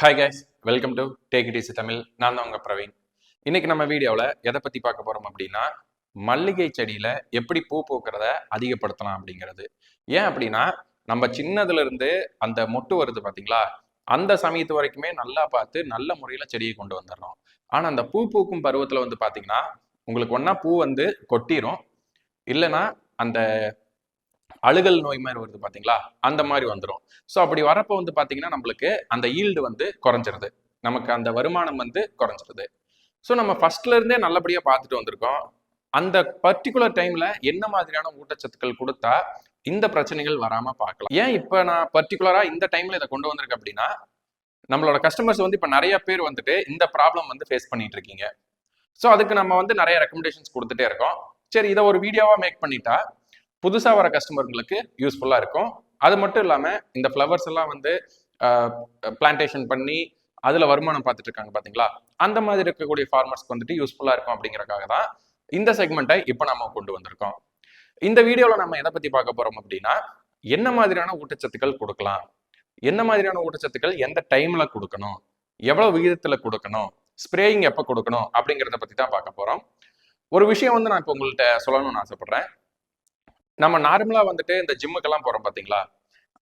Hi guys welcome to take it easy Tamil நான் தான் உங்க பிரவீன். இன்னைக்கு நம்ம வீடியோவில் எதை பற்றி பார்க்க போகிறோம் அப்படின்னா மல்லிகை செடியில் எப்படி பூ பூக்கிறத அதிகப்படுத்தலாம் அப்படிங்கிறது. ஏன் அப்படின்னா நம்ம சின்னதுலேருந்து அந்த மொட்டு வருது பார்த்தீங்களா அந்த சமயத்து வரைக்குமே நல்லா பார்த்து நல்ல முறையில் செடியை கொண்டு வந்துடுறோம். ஆனால் அந்த பூ பூக்கும் பருவத்தில் வந்து பார்த்தீங்கன்னா உங்களுக்கு ஒன்றா பூ வந்து கொட்டிரும். இல்லைன்னா அந்த அழுகல் நோய் மாதிரி வருது பார்த்தீங்களா அந்த மாதிரி வந்துடும் ஸோ அப்படி வரப்போ வந்து பார்த்தீங்கன்னா நம்மளுக்கு அந்த ஈல்டு வந்து குறைஞ்சிருது. நமக்கு அந்த வருமானம் வந்து குறைஞ்சிருது. ஸோ நம்ம ஃபர்ஸ்ட்ல இருந்தே நல்லபடியாக பார்த்துட்டு வந்திருக்கோம். அந்த பர்டிகுலர் டைம்ல என்ன மாதிரியான ஊட்டச்சத்துக்கள் கொடுத்தா இந்த பிரச்சனைகள் வராம பார்க்கலாம். ஏன் இப்போ நான் பர்டிகுலரா இந்த டைம்ல இதை கொண்டு வந்திருக்கேன் அப்படின்னா நம்மளோட கஸ்டமர்ஸ் வந்து இப்போ நிறைய பேர் வந்துட்டு இந்த ப்ராப்ளம் வந்து ஃபேஸ் பண்ணிட்டு இருக்கீங்க. ஸோ அதுக்கு நம்ம வந்து நிறைய ரெக்கமெண்டேஷன்ஸ் கொடுத்துட்டே இருக்கோம். சரி இதை ஒரு வீடியோவா மேக் பண்ணிட்டா புதுசாக வர கஸ்டமர்களுக்கு யூஸ்ஃபுல்லாக இருக்கும். அது மட்டும் இல்லாமல் இந்த ஃப்ளவர்ஸ் எல்லாம் வந்து பிளான்டேஷன் பண்ணி அதில் வருமானம் பார்த்துட்டு இருக்காங்க பார்த்தீங்களா அந்த மாதிரி இருக்கக்கூடிய ஃபார்மர்ஸ்க்கு வந்துட்டு யூஸ்ஃபுல்லாக இருக்கும் அப்படிங்கிறக்காக தான் இந்த செக்மெண்ட்டை இப்போ நம்ம கொண்டு வந்திருக்கோம். இந்த வீடியோவில் நம்ம எதை பற்றி பார்க்க போகிறோம் அப்படின்னா என்ன மாதிரியான ஊட்டச்சத்துக்கள் கொடுக்கலாம்? என்ன மாதிரியான ஊட்டச்சத்துக்கள் எந்த டைமில் கொடுக்கணும்? எவ்வளோ விகிதத்தில் கொடுக்கணும்? ஸ்ப்ரேயிங் எப்போ கொடுக்கணும்? அப்படிங்கிறத பற்றி தான் பார்க்க போகிறோம் ஒரு விஷயம் வந்து நான் இப்போ உங்கள்கிட்ட சொல்லணும்னு ஆசைப்பட்றேன். நம்ம நார்மலா வந்துட்டு இந்த ஜிம்முக்கெல்லாம் போறோம் பாத்தீங்களா?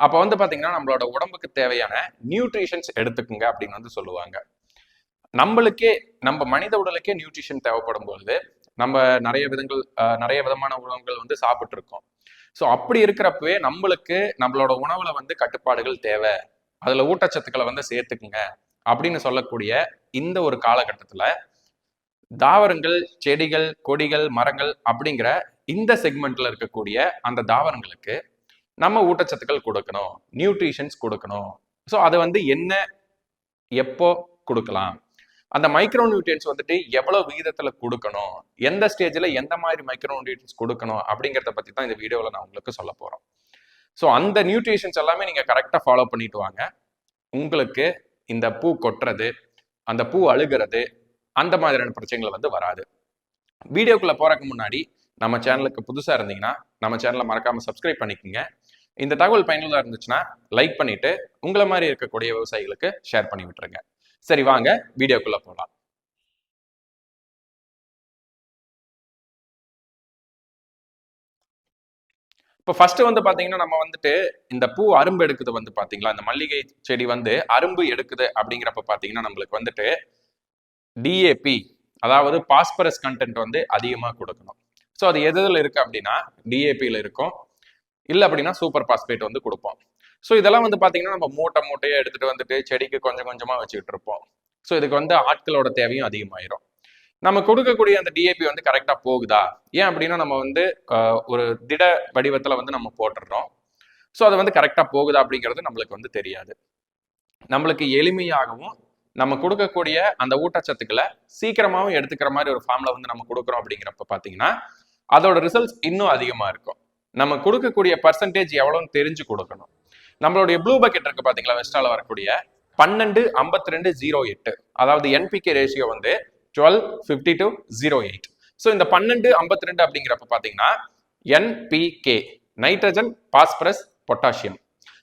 அப்ப வந்து பாத்தீங்கன்னா நம்மளோட உடம்புக்கு தேவையான நியூட்ரிஷன்ஸ் எடுத்துக்குங்க அப்படின்னு வந்து சொல்லுவாங்க. நம்மளுக்கே நம்ம மனித உடலுக்கே நியூட்ரிஷன் தேவைப்படும் பொழுது நம்ம நிறைய விதங்கள் நிறைய விதமான உணவுகள் வந்து சாப்பிட்டு இருக்கோம் ஸோ அப்படி இருக்கிறப்பவே நம்மளுக்கு நம்மளோட உணவுல வந்து கட்டுப்பாடுகள் தேவை. அதுல ஊட்டச்சத்துக்களை வந்து சேர்த்துக்குங்க அப்படின்னு சொல்லக்கூடிய இந்த ஒரு காலகட்டத்தில் தாவரங்கள் செடிகள் கொடிகள் மரங்கள் அப்படிங்கிற இந்த செக்மெண்ட்ல இருக்கக்கூடிய அந்த தாவரங்களுக்கு நம்ம ஊட்டச்சத்துக்கள் கொடுக்கணும் நியூட்ரிஷன்ஸ் கொடுக்கணும். ஸோ அது வந்து என்ன எப்போ கொடுக்கலாம்? அந்த மைக்ரோ நியூட்ரியன்ஸ் வந்துட்டு எவ்வளோ விகிதத்தில் கொடுக்கணும்? எந்த ஸ்டேஜில் எந்த மாதிரி மைக்ரோ நியூட்ரியன்ஸ் கொடுக்கணும்? அப்படிங்கிறத பற்றி தான் இந்த வீடியோவில் நான் உங்களுக்கு சொல்ல போகிறோம் ஸோ அந்த நியூட்ரிஷன்ஸ் எல்லாமே நீங்கள் கரெக்டாக ஃபாலோ பண்ணிட்டு வாங்க. உங்களுக்கு இந்த பூ கொட்டுறது அந்த பூ அழுகிறது அந்த மாதிரியான பிரச்சனைகள் வந்து வராது. வீடியோக்குள்ளே போறதுக்கு முன்னாடி நம்ம சேனலுக்கு புதுசாக இருந்தீங்கன்னா நம்ம சேனலை மறக்காமல் சப்ஸ்கிரைப் பண்ணிக்கோங்க. இந்த தகவல் பயனுள்ளதாக இருந்துச்சுன்னா லைக் பண்ணிட்டு உங்களை மாதிரி இருக்கக்கூடிய விவசாயிகளுக்கு ஷேர் பண்ணி விட்டுருங்க. சரி வாங்க வீடியோக்குள்ளே போகலாம் இப்போ ஃபர்ஸ்ட் வந்து பார்த்தீங்கன்னா நம்ம வந்துட்டு இந்த பூ அரும்பு எடுக்குது வந்து பார்த்தீங்களா இந்த மல்லிகை செடி வந்து அரும்பு எடுக்குது அப்படிங்கிறப்ப பார்த்தீங்கன்னா நம்மளுக்கு வந்துட்டு டிஏபி அதாவது பாஸ்பரஸ் கண்டென்ட் வந்து அதிகமாக கொடுக்கணும். ஸோ அது எதுல இருக்கு அப்படின்னா டிஏபியில் இருக்கும். இல்லை அப்படின்னா சூப்பர் பாஸ்பேட் வந்து கொடுப்போம். ஸோ இதெல்லாம் வந்து பார்த்தீங்கன்னா நம்ம மூட்டை மூட்டையை எடுத்துட்டு வந்துட்டு செடிக்கு கொஞ்சம் கொஞ்சமாக வச்சுக்கிட்டு இருப்போம். ஸோ இதுக்கு வந்து ஆட்களோட தேவையும் அதிகமாயிரும். நம்ம கொடுக்கக்கூடிய அந்த டிஏபி வந்து கரெக்டாக போகுதா? ஏன் அப்படின்னா நம்ம வந்து ஒரு திட வடிவத்தில் வந்து நம்ம போட்டுடுறோம். ஸோ அது வந்து கரெக்டாக போகுதா அப்படிங்கிறது நம்மளுக்கு வந்து தெரியாது. நம்மளுக்கு எளிமையாகவும் நம்ம கொடுக்கக்கூடிய அந்த ஊட்டச்சத்துக்களை சீக்கிரமாகவும் எடுத்துக்கிற மாதிரி ஒரு ஃபார்ம்ல வந்து நம்ம கொடுக்குறோம் அப்படிங்கிறப்ப பார்த்தீங்கன்னா அதோட ரிசல்ட்ஸ் இன்னும் அதிகமாக இருக்கும். நம்ம கொடுக்கக்கூடிய பர்சன்டேஜ் எவ்வளோன்னு தெரிஞ்சு கொடுக்கணும். நம்மளுடைய ப்ளூ பக்கெட் இருக்கு பார்த்தீங்களா வெஸ்டால வரக்கூடிய? பன்னெண்டு ஐம்பத்தி ரெண்டு ஜீரோ எட்டு அதாவது என்பிகே ரேஷியோ வந்து twelve fifty two zero eight so இந்த பன்னெண்டு ஐம்பத்தி ரெண்டு அப்படிங்கிறப்ப பார்த்தீங்கன்னா NPK nitrogen phosphorus potassium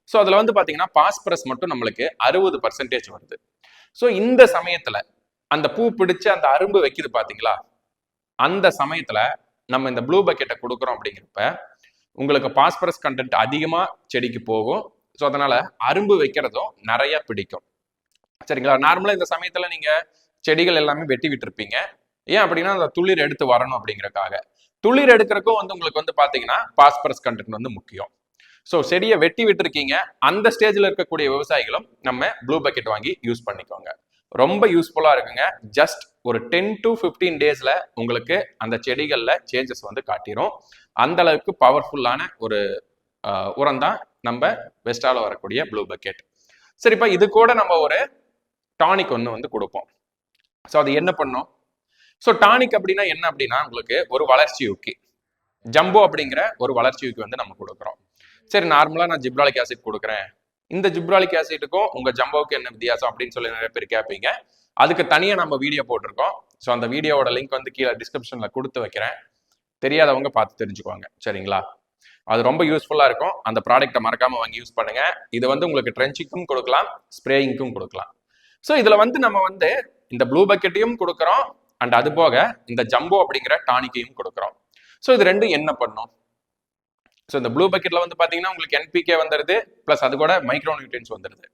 so அதில் வந்து பார்த்தீங்கன்னா பாஸ்பரஸ் மட்டும் நம்மளுக்கு அறுபது பர்சன்டேஜ் வருது. ஸோ இந்த சமயத்தில் அந்த பூ பிடிச்சு அந்த அரும்பு வைக்குது பார்த்தீங்களா அந்த சமயத்தில் நம்ம இந்த ப்ளூ பக்கெட்டை கொடுக்குறோம் அப்படிங்கிறப்ப உங்களுக்கு பாஸ்பரஸ் கண்டென்ட் அதிகமாக செடிக்கு போகும். ஸோ அதனால் அரும்பு வைக்கிறதும் நிறைய பிடிக்கும். சரிங்களா? நார்மலாக இந்த சமயத்தில் நீங்கள் செடிகள் எல்லாமே வெட்டி விட்டுருப்பீங்க. ஏன் அப்படின்னா அந்த துளிர் எடுத்து வரணும் அப்படிங்கிறக்காக. துளிர் எடுக்கிறதுக்கும் வந்து உங்களுக்கு வந்து பார்த்தீங்கன்னா பாஸ்பரஸ் கண்டென்ட் வந்து முக்கியம். ஸோ செடியை வெட்டி விட்டுருக்கீங்க. அந்த ஸ்டேஜில் இருக்கக்கூடிய விவசாயிகளும் நம்ம ப்ளூ பக்கெட் வாங்கி யூஸ் பண்ணிக்கோங்க. ரொம்ப யூஸ்ஃபுல்லாக இருக்குங்க. ஜஸ்ட் ஒரு டென் டு ஃபிஃப்டீன் டேஸில் உங்களுக்கு அந்த செடிகளில் சேஞ்சஸ் வந்து காட்டிடும் அந்த அளவுக்கு பவர்ஃபுல்லான ஒரு உரம் தான் நம்ம வெஸ்டால வரக்கூடிய ப்ளூ பக்கெட் சரிப்பா இது கூட நம்ம ஒரு டானிக் ஒன்று வந்து கொடுப்போம். ஸோ அது என்ன பண்ணும்? ஸோ டானிக் அப்படின்னா என்ன அப்படின்னா உங்களுக்கு ஒரு வளர்ச்சி ஊக்கி ஜம்போ அப்படிங்கிற ஒரு வளர்ச்சி ஊக்கி வந்து நம்ம கொடுக்குறோம். சரி நார்மலாக நான் ஜிப்ராலிக் ஆசிட் கொடுக்குறேன். இந்த ஜிப்ராலிக் ஆசிட்டுக்கும் உங்க ஜம்போவுக்கு என்ன வித்தியாசம் அப்படின்னு சொல்லி நிறைய பேர் கேட்பீங்க அதுக்கு தனியா நம்ம வீடியோ போட்டிருக்கோம். ஸோ அந்த வீடியோவோட லிங்க் வந்து கீழே டிஸ்கிரிப்ஷன்ல கொடுத்து வைக்கிறேன். தெரியாதவங்க பார்த்து தெரிஞ்சுக்குவாங்க. சரிங்களா? அது ரொம்ப யூஸ்ஃபுல்லா இருக்கும். அந்த ப்ராடக்ட்டை மறக்காம வாங்கி யூஸ் பண்ணுங்க. இது வந்து உங்களுக்கு ட்ரென்ச்சிக்கும் கொடுக்கலாம் ஸ்ப்ரேயிங்க்கும் கொடுக்கலாம். ஸோ இதுல வந்து நம்ம வந்து இந்த ப்ளூ பக்கெட்டையும் கொடுக்குறோம். அண்ட் அது போக இந்த ஜம்போ அப்படிங்கிற டானிக்கையும் கொடுக்குறோம். ஸோ இது ரெண்டும் என்ன பண்ணும்? ஸோ இந்த ப்ளூ பக்கெட்ல வந்து பார்த்தீங்கன்னா உங்களுக்கு என்பிகே வந்துருது ப்ளஸ் அது கூட மைக்ரோ நியூட்ரியன்ஸ் வந்துருது.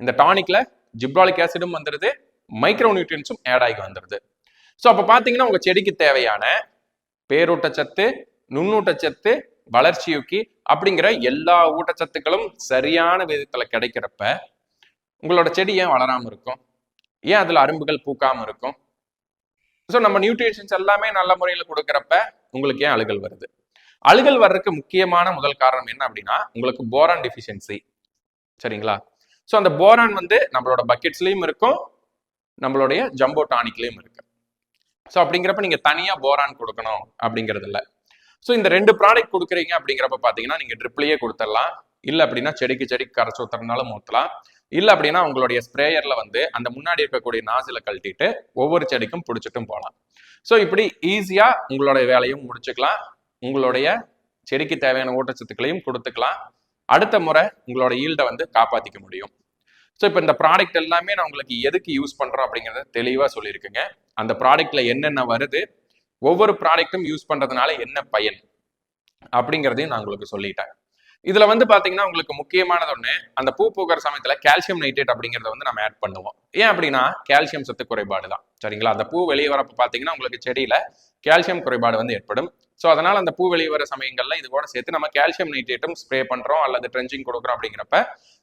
இந்த டானிக்ல ஜிப்ராலிக் ஆசிடும் வந்துருது மைக்ரோ நியூட்ரியன்ஸும் ஆட் ஆகி வந்துருது. ஸோ அப்போ பார்த்தீங்கன்னா உங்கள் செடிக்கு தேவையான பேரூட்டச்சத்து நுண்ணூட்டச்சத்து வளர்ச்சியூக்கி அப்படிங்கிற எல்லா ஊட்டச்சத்துக்களும் சரியான விதத்தில் கிடைக்கிறப்ப உங்களோட செடி ஏன் வளராமல் இருக்கும்? ஏன் அதில் அரும்புகள் பூக்காம இருக்கும்? ஸோ நம்ம நியூட்ரிஷன்ஸ் எல்லாமே நல்ல முறையில் கொடுக்குறப்ப உங்களுக்கு ஏன் அழுகல் வருது? அழுகல் வர்றதுக்கு முக்கியமான முதல் காரணம் என்ன அப்படின்னா உங்களுக்கு போரான் டெஃபிஷியன்சி சரிங்களா? ஸோ அந்த போரான் வந்து நம்மளோட பக்கெட்ஸ்லையும் இருக்கும் நம்மளுடைய ஜம்போ டானிக்லையும் இருக்கு. ஸோ அப்படிங்கிறப்ப நீங்க தனியா போரான் கொடுக்கணும் அப்படிங்கிறது இல்லை. ஸோ இந்த ரெண்டு ப்ராடக்ட் கொடுக்குறீங்க அப்படிங்கிறப்ப பார்த்தீங்கன்னா நீங்க ட்ரிப்லேயே கொடுத்துடலாம். இல்லை அப்படின்னா செடிக்கு செடிக்கு கரைச்சி ஊத்துறதுனாலும் ஊற்றலாம் இல்லை அப்படின்னா உங்களுடைய ஸ்ப்ரேயரில் வந்து அந்த முன்னாடி இருக்கக்கூடிய நாசில கழட்டிட்டு ஒவ்வொரு செடிக்கும் பிடிச்சிட்டும் போகலாம். ஸோ இப்படி ஈஸியாக உங்களுடைய வேலையும் முடிச்சுக்கலாம். உங்களுடைய செடிக்கு தேவையான ஊட்டச்சத்துக்களையும் கொடுத்துக்கலாம். அடுத்த முறை உங்களோட ஈல்டை வந்து காப்பாத்திக்க முடியும். ஸோ இப்போ இந்த ப்ராடக்ட் எல்லாமே நான் உங்களுக்கு எதுக்கு யூஸ் பண்ணுறோம் அப்படிங்கிறத தெளிவாக சொல்லியிருக்குங்க. அந்த ப்ராடக்ட்ல என்னென்ன வருது ஒவ்வொரு ப்ராடக்ட்டும் யூஸ் பண்ணுறதுனால என்ன பயன் அப்படிங்கிறதையும் நான் உங்களுக்கு சொல்லிட்டேன். இதுல வந்து பாத்தீங்கன்னா உங்களுக்கு முக்கியமானது ஒண்ணு அந்த பூ பூக்கிற சமயத்துல கால்சியம் நைட்ரேட் அப்படிங்கறத வந்து நம்ம ஆட் பண்ணுவோம். ஏன் அப்படின்னா கால்சியம் சத்து குறைபாடு தான். சரிங்களா? அந்த பூ வெளியே வரப்ப பாத்தீங்கன்னா உங்களுக்கு செடியில கால்சியம் குறைபாடு வந்து ஏற்படும். ஸோ அதனால அந்த பூ வெளியே வர சமயங்கள்ல இது கூட சேர்த்து நம்ம கால்சியம் நைட்ரேட்டும் ஸ்ப்ரே பண்றோம் அல்லது ட்ரெஞ்சிங் கொடுக்குறோம் அப்படிங்கிறப்ப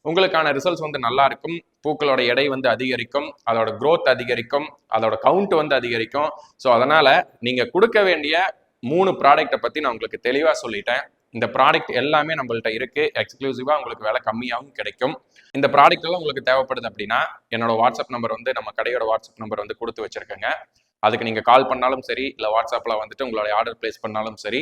உங்களுக்கான ரிசல்ட்ஸ் வந்து நல்லா இருக்கும். பூக்களோட எடை வந்து அதிகரிக்கும். அதோட க்ரோத் அதிகரிக்கும். அதோட கவுண்ட் வந்து அதிகரிக்கும். ஸோ அதனால நீங்க கொடுக்க வேண்டிய மூணு ப்ராடக்ட்டை பத்தி நான் உங்களுக்கு தெளிவா சொல்லிட்டேன். இந்த ப்ராடக்ட் எல்லாமே நம்மள்ட்ட இருக்கு. எக்ஸ்க்ளூசிவா உங்களுக்கு விலை கம்மியாகவும் கிடைக்கும். இந்த ப்ராடக்ட் எல்லாம் உங்களுக்கு தேவைப்படுது அப்படின்னா என்னோட வாட்ஸ்அப் நம்பர் வந்து நம்ம கடையோட வாட்ஸ்அப் நம்பர் வந்து கொடுத்து வச்சிருக்கேங்க. அதுக்கு நீங்க கால் பண்ணாலும் சரி இல்லை வாட்ஸ்அப்ல வந்துட்டு உங்களுடைய ஆர்டர் பிளேஸ் பண்ணாலும் சரி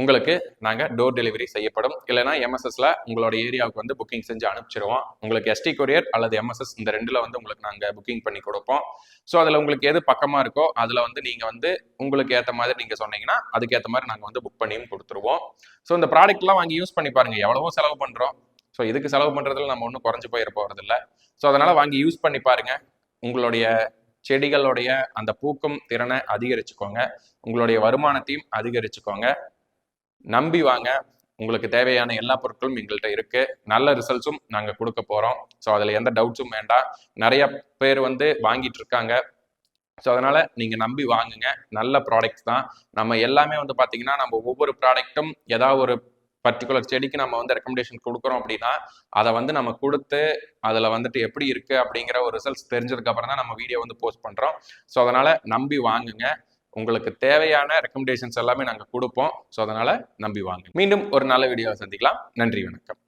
உங்களுக்கு நாங்கள் டோர் டெலிவரி செய்யப்படும். இல்லைனா எம்எஸ்எஸ்ல உங்களோட ஏரியாவுக்கு வந்து புக்கிங் செஞ்சு அனுப்பிச்சிருவோம். உங்களுக்கு எஸ்டி கொரியர் அல்லது எம்எஸ்எஸ் இந்த ரெண்டுல வந்து உங்களுக்கு நாங்கள் புக்கிங் பண்ணி கொடுப்போம். ஸோ அதில் உங்களுக்கு எது பக்கமாக இருக்கோ அதில் வந்து நீங்கள் வந்து உங்களுக்கு ஏற்ற மாதிரி நீங்கள் சொன்னீங்கன்னா அதுக்கேற்ற மாதிரி நாங்கள் வந்து புக் பண்ணியும் கொடுத்துருவோம். ஸோ இந்த ப்ராடக்ட்லாம் வாங்கி யூஸ் பண்ணி பாருங்க. எவ்வளவோ செலவு பண்ணுறோம் ஸோ இதுக்கு செலவு பண்ணுறதுல நம்ம ஒன்றும் குறைஞ்சு போயிட போகிறதில்ல ஸோ அதனால் வாங்கி யூஸ் பண்ணி பாருங்க. உங்களுடைய செடிகளுடைய அந்த பூக்கும் திறனை அதிகரிச்சுக்கோங்க. உங்களுடைய வருமானத்தையும் அதிகரிச்சுக்கோங்க. நம்பி வாங்க. உங்களுக்கு தேவையான எல்லா பொருட்களும் எங்கள்கிட்ட இருக்கு. நல்ல ரிசல்ட்ஸும் நாங்கள் கொடுக்க போறோம். ஸோ அதில் எந்த டவுட்ஸும் வேண்டாம். நிறைய பேர் வந்து வாங்கிட்டு இருக்காங்க. ஸோ அதனால நீங்க நம்பி வாங்குங்க. நல்ல ப்ராடக்ட்ஸ் தான். நம்ம எல்லாமே வந்து பாத்தீங்கன்னா நம்ம ஒவ்வொரு ப்ராடக்ட்டும் ஏதாவது ஒரு பர்டிகுலர் செடிக்கு நம்ம வந்து ரெக்கமெண்டேஷன் கொடுக்குறோம் அப்படின்னா அதை வந்து நம்ம கொடுத்து அதில் வந்துட்டு எப்படி இருக்குது அப்படிங்கிற ஒரு ரிசல்ட்ஸ் தெரிஞ்சதுக்கப்புறம் தான் நம்ம வீடியோ வந்து போஸ்ட் பண்ணுறோம் ஸோ அதனால் நம்பி வாங்குங்க. உங்களுக்கு தேவையான ரெக்கமெண்டேஷன்ஸ் எல்லாமே நாங்கள் கொடுப்போம். ஸோ அதனால் நம்பி வாங்க. மீண்டும் ஒரு நல்ல வீடியோவை சந்திக்கலாம். நன்றி வணக்கம்.